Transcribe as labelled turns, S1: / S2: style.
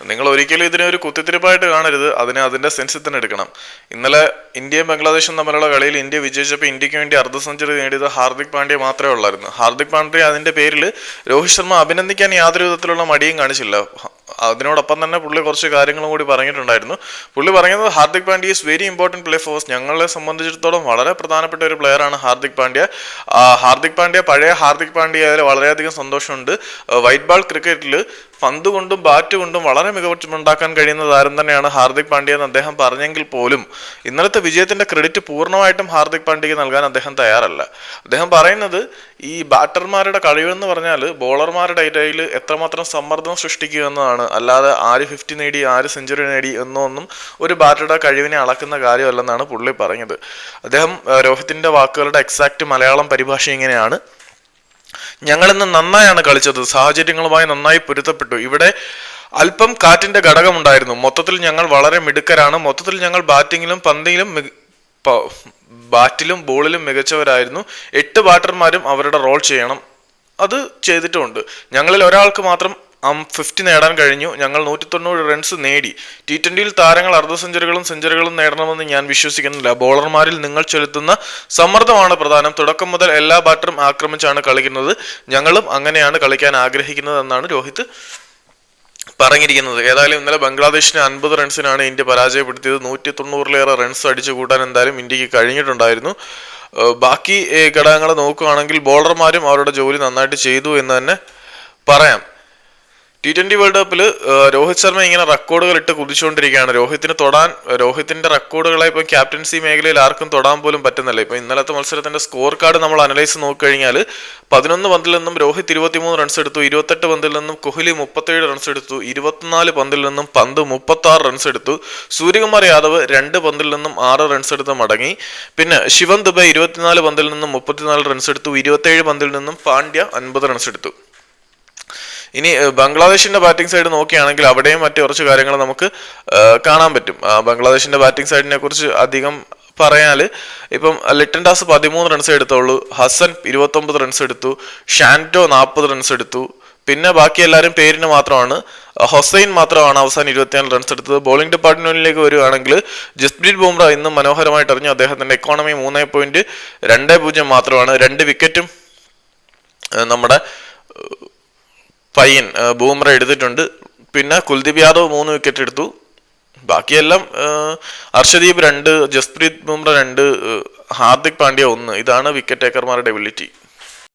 S1: നിങ്ങൾ ഒരിക്കലും ഇതിനെ ഒരു കുത്തിത്തിരിപ്പായിട്ട് കാണരുത്. അതിനെ അതിന്റെ സെൻസിൽ തന്നെ എടുക്കണം. ഇന്നലെ ഇന്ത്യയും ബംഗ്ലാദേശും തമ്മിലുള്ള കളിയിൽ ഇന്ത്യ വിജയിച്ചപ്പോൾ ഇന്ത്യയ്ക്ക് വേണ്ടി അർദ്ധ സെഞ്ചുറി നേടിയത് ഹാർദിക് പാണ്ഡ്യ മാത്രമേ ഉള്ളായിരുന്നു. ഹാർദിക് പാണ്ഡ്യ അതിന്റെ പേരിൽ രോഹിത് ശർമ്മ അഭിനന്ദിക്കാൻ യാതൊരു വിധത്തിലുള്ള മടിയും കാണിച്ചില്ല. അതിനോടൊപ്പം തന്നെ പുള്ളി കുറച്ച് കാര്യങ്ങളും കൂടി പറഞ്ഞിട്ടുണ്ടായിരുന്നു. പുള്ളി പറയുന്നത് Hardik Pandya is very important play force ഞങ്ങളെ സംബന്ധിച്ചിടത്തോളം വളരെ പ്രധാനപ്പെട്ട ഒരു പ്ലെയറാണ് ഹാർദിക് പാണ്ഡ്യ. ഹാർദിക് പാണ്ഡ്യ പഴയ ഹാർദിക് പാണ്ഡ്യ അതിൽ വളരെയധികം സന്തോഷമുണ്ട്. വൈറ്റ് ബാൾ ക്രിക്കറ്റിൽ പന്ത് കൊണ്ടും ബാറ്റ് കൊണ്ടും വളരെ മികവുണ്ടാക്കാൻ കഴിയുന്ന താരം തന്നെയാണ് ഹാർദിക് പാണ്ഡ്യ എന്ന് അദ്ദേഹം പറഞ്ഞെങ്കിൽ പോലും ഇന്നലത്തെ വിജയത്തിന്റെ ക്രെഡിറ്റ് പൂർണമായിട്ടും ഹാർദിക് പാണ്ഡ്യയ്ക്ക് നൽകാൻ അദ്ദേഹം തയ്യാറല്ല. അദ്ദേഹം പറയുന്നത് ഈ ബാറ്റർമാരുടെ കഴിവെന്ന് പറഞ്ഞാൽ ബോളർമാരുടെ ഇടയിൽ എത്രമാത്രം സമ്മർദ്ദം സൃഷ്ടിക്കുക എന്നതാണ് അല്ലാതെ ആര് ഫിഫ്റ്റി നേടി ആര് സെഞ്ചുറി നേടി എന്നൊന്നും ഒരു ബാറ്ററുടെ കഴിവിനെ അളക്കുന്ന കാര്യമല്ലെന്നാണ് പുള്ളി പറഞ്ഞത്. അദ്ദേഹം രോഹിത്തിന്റെ വാക്കുകളുടെ എക്സാക്ട് മലയാളം പരിഭാഷ ഇങ്ങനെയാണ്. ഞങ്ങളിന്ന് നന്നായാണ് കളിച്ചത്. സാഹചര്യങ്ങളുമായി നന്നായി പൊരുത്തപ്പെട്ടു. ഇവിടെ അല്പം കാറ്റിന്റെ ഘടകമുണ്ടായിരുന്നു. മൊത്തത്തിൽ ഞങ്ങൾ വളരെ മിടുക്കരാണ്. മൊത്തത്തിൽ ഞങ്ങൾ ബാറ്റിങ്ങിലും പന്തിയിലും ബാറ്റിലും ബോളിലും മികച്ചവരായിരുന്നു. എട്ട് ബാറ്റർമാരും അവരുടെ റോൾ ചെയ്യണം. അത് ചെയ്തിട്ടുമുണ്ട് ഞങ്ങളിൽ ഒരാൾക്ക് മാത്രം ഫിഫ്റ്റി നേടാൻ കഴിഞ്ഞു. ഞങ്ങൾ നൂറ്റി തൊണ്ണൂറ് റൺസ് നേടി ടി ട്വന്റിയിൽ താരങ്ങൾ അർദ്ധ സെഞ്ചുറികളും സെഞ്ചുറികളും നേടണമെന്ന് ഞാൻ വിശ്വസിക്കുന്നില്ല. ബോളർമാരിൽ നിങ്ങൾ ചെലുത്തുന്ന സമ്മർദ്ദമാണ് പ്രധാനം. തുടക്കം മുതൽ എല്ലാ ബാറ്ററും ആക്രമിച്ചാണ് കളിക്കുന്നത്. ഞങ്ങളും അങ്ങനെയാണ് കളിക്കാൻ ആഗ്രഹിക്കുന്നത് എന്നാണ് രോഹിത് പറഞ്ഞിരിക്കുന്നത്. ഏതായാലും ഇന്നലെ ബംഗ്ലാദേശിനെ അൻപത് റൺസിനാണ് ഇന്ത്യ പരാജയപ്പെടുത്തിയത്. നൂറ്റി തൊണ്ണൂറിലേറെ റൺസ് അടിച്ചു കൂട്ടാൻ എന്തായാലും ഇന്ത്യയ്ക്ക് കഴിഞ്ഞിട്ടുണ്ടായിരുന്നു. ബാക്കി ഘടകങ്ങൾ നോക്കുകയാണെങ്കിൽ ബോളർമാരും അവരുടെ ജോലി നന്നായിട്ട് ചെയ്തു എന്ന് തന്നെ പറയാം. ടി ട്വന്റി വേൾഡ് കപ്പിൽ രോഹിത് ശർമ്മ ഇങ്ങനെ റെക്കോർഡുകൾ ഇട്ട് കുതിച്ചുകൊണ്ടിരിക്കുകയാണ്. രോഹിത്തിന് തൊടാൻ രോഹിത്തിന്റെ റെക്കോർഡുകളെ ഇപ്പം ക്യാപ്റ്റൻസി മേഖലയിൽ ആർക്കും തൊടാൻ പോലും പറ്റുന്നില്ല. ഇപ്പം ഇന്നലത്തെ മത്സരത്തിന്റെ സ്കോർ കാർഡ് നമ്മൾ അനലൈസ് നോക്കിക്കഴിഞ്ഞാൽ പതിനൊന്ന് പന്തിൽ നിന്നും രോഹിത് ഇരുപത്തിമൂന്ന് റൺസ് എടുത്തു ഇരുപത്തെട്ട് പന്തിൽ നിന്നും കോഹ്ലി മുപ്പത്തേഴ് റൺസ് എടുത്തു ഇരുപത്തിനാല് പന്തിൽ നിന്നും പന്ത് മുപ്പത്തി ആറ് റൺസ് എടുത്തു സൂര്യകുമാർ യാദവ് രണ്ട് പന്തിൽ നിന്നും ആറ് റൺസ് എടുത്ത് മടങ്ങി. പിന്നെ ശിവൻ ദുബൈ ഇരുപത്തിനാല് പന്തിൽ നിന്നും മുപ്പത്തിനാല് റൺസ് എടുത്തു ഇരുപത്തേഴ് പന്തിൽ നിന്നും പാണ്ഡ്യ അൻപത് റൺസ് എടുത്തു. ഇനി ബംഗ്ലാദേശിന്റെ ബാറ്റിംഗ് സൈഡ് നോക്കുകയാണെങ്കിൽ അവിടെയും മറ്റു കുറച്ച് കാര്യങ്ങൾ നമുക്ക് കാണാൻ പറ്റും. ബംഗ്ലാദേശിന്റെ ബാറ്റിംഗ് സൈഡിനെ കുറിച്ച് അധികം പറയാൽ ഇപ്പം ലിറ്റൻ ദാസ് പതിമൂന്ന് റൺസ് എടുത്തുള്ളൂ ഹസൻ ഇരുപത്തൊമ്പത് റൺസ് എടുത്തു ഷാന്റോ നാൽപ്പത് റൺസ് എടുത്തു പിന്നെ ബാക്കി എല്ലാവരും പേരിന് മാത്രമാണ് ഹൊസൈൻ മാത്രമാണ് അവസാനം ഇരുപത്തിനാല് റൺസ് എടുത്തത്. ബോളിംഗ് ഡിപ്പാർട്ട്മെന്റിലേക്ക് വരികയാണെങ്കിൽ ജസ്പ്രീത് ബുംറ ഇന്ന് മനോഹരമായിട്ട് എറിഞ്ഞു. അദ്ദേഹത്തിന്റെ എക്കോണമി മൂന്ന് പോയിന്റ് രണ്ട് പൂജ്യം മാത്രമാണ്. രണ്ട് വിക്കറ്റും നമ്മുടെ പയ്യൻ ബൂംറ എടുത്തിട്ടുണ്ട്. പിന്നെ കുൽദീപ് യാദവ് മൂന്ന് വിക്കറ്റ് എടുത്തു. ബാക്കിയെല്ലാം അർഷദീപ് രണ്ട് ജസ്പ്രീത് ബുംറ രണ്ട് ഹാർദിക് പാണ്ഡ്യ ഒന്ന്. ഇതാണ് വിക്കറ്റ് ടേക്കർമാരുടെ എബിലിറ്റി